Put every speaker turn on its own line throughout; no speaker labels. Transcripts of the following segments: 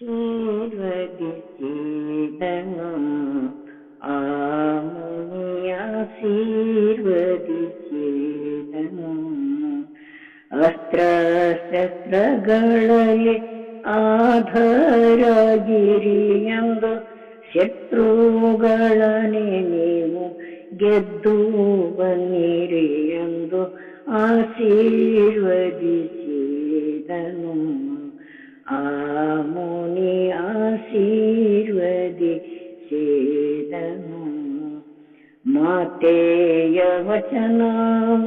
ജീവദിശീതം ആമുനിയാശീർവദിശീതം അസ്ത്രശസ്ത്രകളെ ആധരഗിരിയന്തു ಶತ್ರುಗಳನೆ നീവു ഗെദ്ദു ಬನ್ನಿರಿ ಎಂದು ಆಶೀರ್ವದಿಸಿದನು ചെയ്തമോ ಮಾತೆಯ ವಚನಾಮ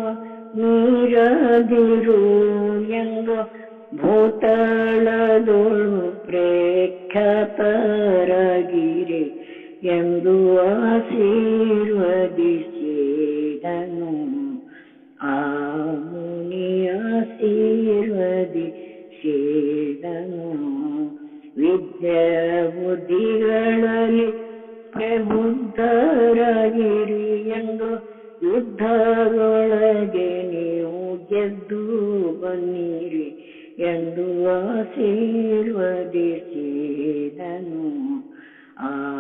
ನೀರದಿರು ಎಂದು ಭೂತಳದೊಳು ಪ್ರೇಕ್ಷತರಗಿರಿ ಎಂದು ಆಶೀರ್ವದಿಸಿದನು ಆ ಮುನಿಯ ಆಶೀರ್ವದಿಸಿದನು ವಿದ್ಯಾ ಬುದ್ಧಿಗಳ ಪ್ರಬುದ್ಧರಾಗಿರಿ ಎಂದು ಯುದ್ಧದೊಳಗೆ ನೀವು ಗೆದ್ದು ಬನ್ನಿರಿ ಎಂದು ಆಶೀರ್ವದಿಸಿದನು. ಆ